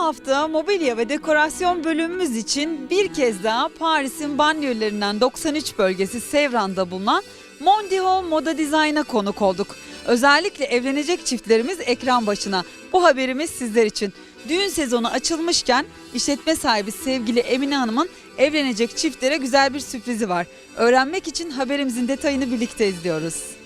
hafta mobilya ve dekorasyon bölümümüz için bir kez daha Paris'in banyolerinden 93 bölgesi Sevran'da bulunan Mondiho Moda Design'a konuk olduk. Özellikle evlenecek çiftlerimiz ekran başına. Bu haberimiz sizler için. Düğün sezonu açılmışken işletme sahibi sevgili Emine Hanım'ın evlenecek çiftlere güzel bir sürprizi var. Öğrenmek için haberimizin detayını birlikte izliyoruz.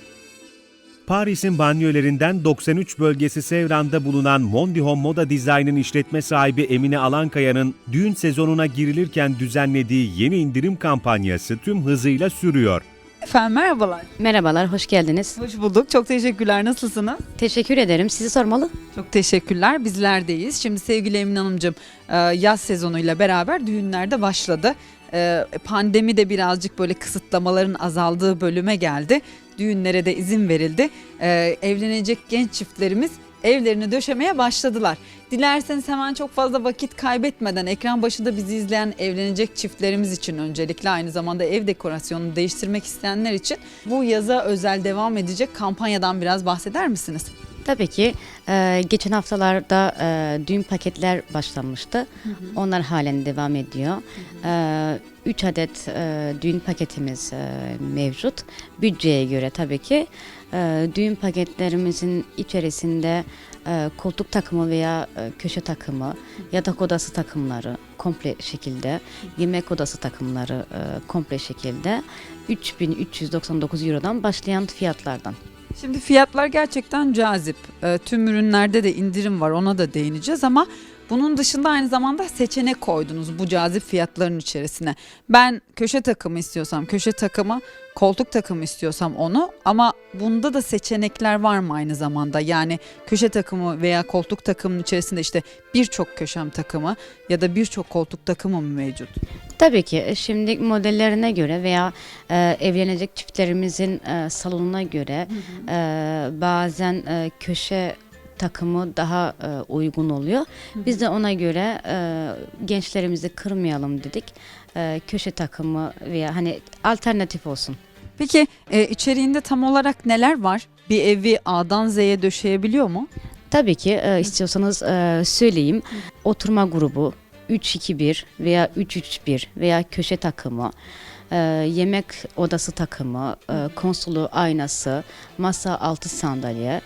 Paris'in banyolerinden 93 bölgesi Sevran'da bulunan Mondihome Moda Design'ın işletme sahibi Emine Alankaya'nın düğün sezonuna girilirken düzenlediği yeni indirim kampanyası tüm hızıyla sürüyor. Efendim merhabalar. Merhabalar, hoş geldiniz. Hoş bulduk. Çok teşekkürler. Nasılsınız? Teşekkür ederim. Sizi sormalı. Çok teşekkürler. Bizlerdeyiz. Şimdi sevgili Emine Hanımcığım e, yaz sezonuyla beraber düğünler de başladı. E, Pandemi de birazcık böyle kısıtlamaların azaldığı bölüme geldi. Düğünlere de izin verildi. E, Evlenecek genç çiftlerimiz evlerini döşemeye başladılar. Dilerseniz hemen çok fazla vakit kaybetmeden ekran başında bizi izleyen evlenecek çiftlerimiz için öncelikle aynı zamanda ev dekorasyonunu değiştirmek isteyenler için bu yaza özel devam edecek kampanyadan biraz bahseder misiniz? Tabii ki e, geçen haftalarda e, düğün paketler başlanmıştı. Onlar halen devam ediyor. 3 adet e, düğün paketimiz e, mevcut. Bütçeye göre tabii ki. E, düğün paketlerimizin içerisinde e, koltuk takımı veya e, köşe takımı, yatak odası takımları komple şekilde, yemek odası takımları e, komple şekilde 3399 Euro'dan başlayan fiyatlardan. Şimdi fiyatlar gerçekten cazip. Ee, tüm ürünlerde de indirim var ona da değineceğiz ama bunun dışında aynı zamanda seçenek koydunuz bu cazip fiyatların içerisine. Ben köşe takımı istiyorsam köşe takımı, koltuk takımı istiyorsam onu ama bunda da seçenekler var mı aynı zamanda? Yani köşe takımı veya koltuk takımının içerisinde işte birçok köşem takımı ya da birçok koltuk takımı mı mevcut? Tabii ki e, şimdi modellerine göre veya e, evlenecek çiftlerimizin e, salonuna göre e, bazen e, köşe takımı daha e, uygun oluyor. Biz de ona göre e, gençlerimizi kırmayalım dedik. E, köşe takımı veya hani alternatif olsun. Peki e, içeriğinde tam olarak neler var? Bir evi A'dan Z'ye döşeyebiliyor mu? Tabii ki e, istiyorsanız e, söyleyeyim. Oturma grubu 3-2-1 veya 3-3-1 veya köşe takımı, e, yemek odası takımı, e, konsolu aynası, masa altı sandalye.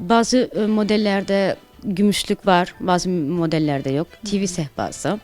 Bazı e, modellerde gümüşlük var, bazı modellerde yok. TV sehpası.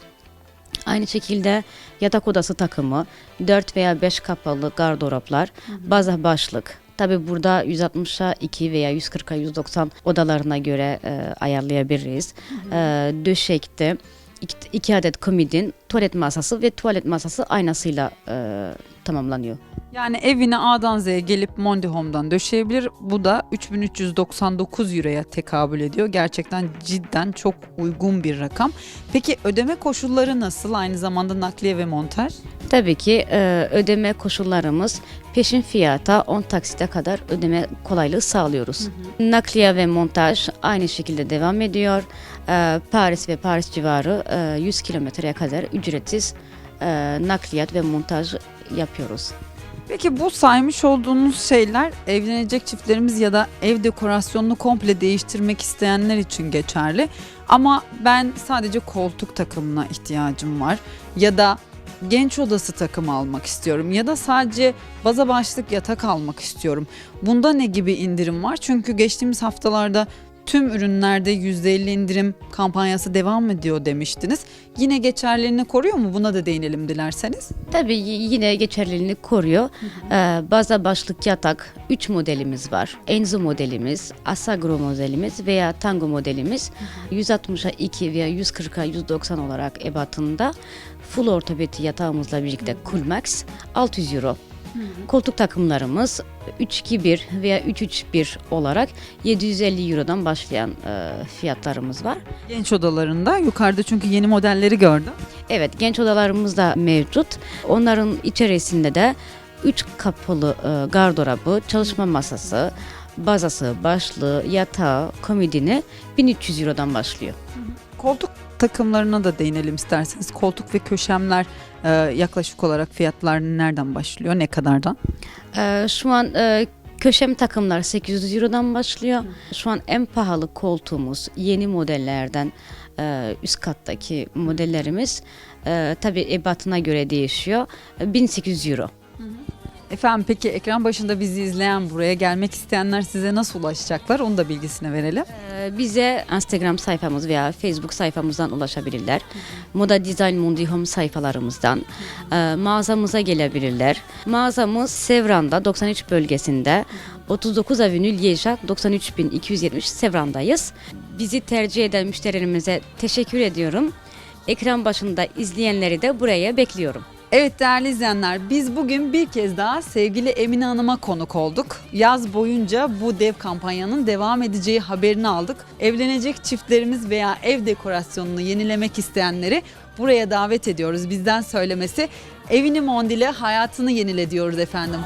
Aynı şekilde yatak odası takımı, 4 veya 5 kapalı gardıroplar, baza başlık. Tabi burada 160'a 2 veya 140'a 190 odalarına göre e, ayarlayabiliriz. E, döşekte iki, iki adet komodin, tuvalet masası ve tuvalet masası aynasıyla e, tamamlanıyor. Yani evine A'dan Z'ye gelip Mondi Home'dan döşeyebilir. Bu da 3399 euroya tekabül ediyor. Gerçekten cidden çok uygun bir rakam. Peki ödeme koşulları nasıl? Aynı zamanda nakliye ve montaj? Tabii ki e, ödeme koşullarımız peşin fiyata 10 taksite kadar ödeme kolaylığı sağlıyoruz. Nakliye ve montaj aynı şekilde devam ediyor. E, Paris ve Paris civarı e, 100 kilometreye kadar ücretsiz e, nakliyat ve montaj yapıyoruz. Peki bu saymış olduğunuz şeyler evlenecek çiftlerimiz ya da ev dekorasyonunu komple değiştirmek isteyenler için geçerli. Ama ben sadece koltuk takımına ihtiyacım var ya da genç odası takımı almak istiyorum ya da sadece baza başlık yatak almak istiyorum. Bunda ne gibi indirim var? Çünkü geçtiğimiz haftalarda tüm ürünlerde %50 indirim kampanyası devam ediyor demiştiniz. Yine geçerliliğini koruyor mu? Buna da değinelim dilerseniz. Tabii yine geçerliliğini koruyor. Ee, baza başlık yatak 3 modelimiz var. Enzo modelimiz, Asagro modelimiz veya Tango modelimiz 160'a 2 veya 140'a 190 olarak ebatında full ortopedi yatağımızla birlikte Coolmax 600 euro. Koltuk takımlarımız 321 veya 331 olarak 750 Euro'dan başlayan e, fiyatlarımız var. Genç odalarında yukarıda çünkü yeni modelleri gördüm. Evet genç odalarımız da mevcut. Onların içerisinde de 3 kapılı e, gardırobı, çalışma masası, bazası, başlığı, yatağı, komodini 1300 Euro'dan başlıyor. Koltuk takımlarına da değinelim isterseniz. Koltuk ve köşemler e, yaklaşık olarak fiyatlar nereden başlıyor? Ne kadardan? E, şu an e, köşem takımlar 800 Euro'dan başlıyor. Şu an en pahalı koltuğumuz yeni modellerden e, üst kattaki modellerimiz e, tabii ebatına göre değişiyor. E, 1800 euro. Efendim peki ekran başında bizi izleyen buraya gelmek isteyenler size nasıl ulaşacaklar? Onu da bilgisini verelim. E, bize Instagram sayfamız veya Facebook sayfamızdan ulaşabilirler. Moda Design Mundi Home sayfalarımızdan e, mağazamıza gelebilirler. Mağazamız Sevran'da 93 bölgesinde 39 Avenue Liège 93270 Sevran'dayız. Bizi tercih eden müşterilerimize teşekkür ediyorum. Ekran başında izleyenleri de buraya bekliyorum. Evet değerli izleyenler biz bugün bir kez daha sevgili Emine Hanım'a konuk olduk. Yaz boyunca bu dev kampanyanın devam edeceği haberini aldık. Evlenecek çiftlerimiz veya ev dekorasyonunu yenilemek isteyenleri buraya davet ediyoruz. Bizden söylemesi evini mondile hayatını yenile diyoruz efendim.